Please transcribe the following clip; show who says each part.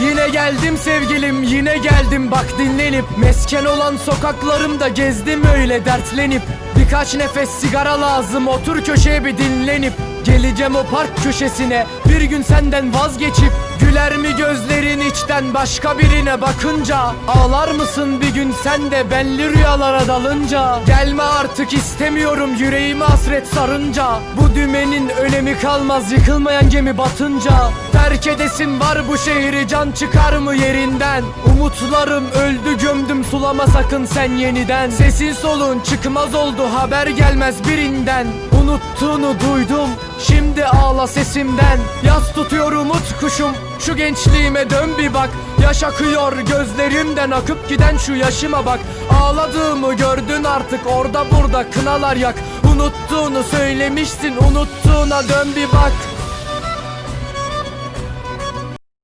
Speaker 1: Yine geldim sevgilim yine geldim. Bak dinlenip Mesken olan sokaklarımda gezdim öyle dertlenip. Birkaç nefes sigara lazım otur köşeye bir dinlenip. Geleceğim o park köşesine bir gün senden vazgeçip. Güler mi gözlerin içten başka birine bakınca Ağlar mısın bir gün sen de belli rüyalara dalınca? Gelme artık istemiyorum yüreğime hasret sarınca. Bu dümenin önemi kalmaz yıkılmayan gemi batınca. Terk edesim var bu şehri can çıkar mı yerinden? Umutlarım öldü gömdüm sulama sakın sen yeniden. Sesin solun çıkmaz oldu haber gelmez birinden Unuttuğunu duydum. Şimdi ağla sesimden. Yaz tutuyor umut kuşum. Şu gençliğime dön bir bak. Yaş akıyor gözlerimden akıp giden şu yaşıma bak. Ağladığımı gördün artık orada burada kınalar yak. Unuttuğunu söylemiştin unuttuğuna dön bir bak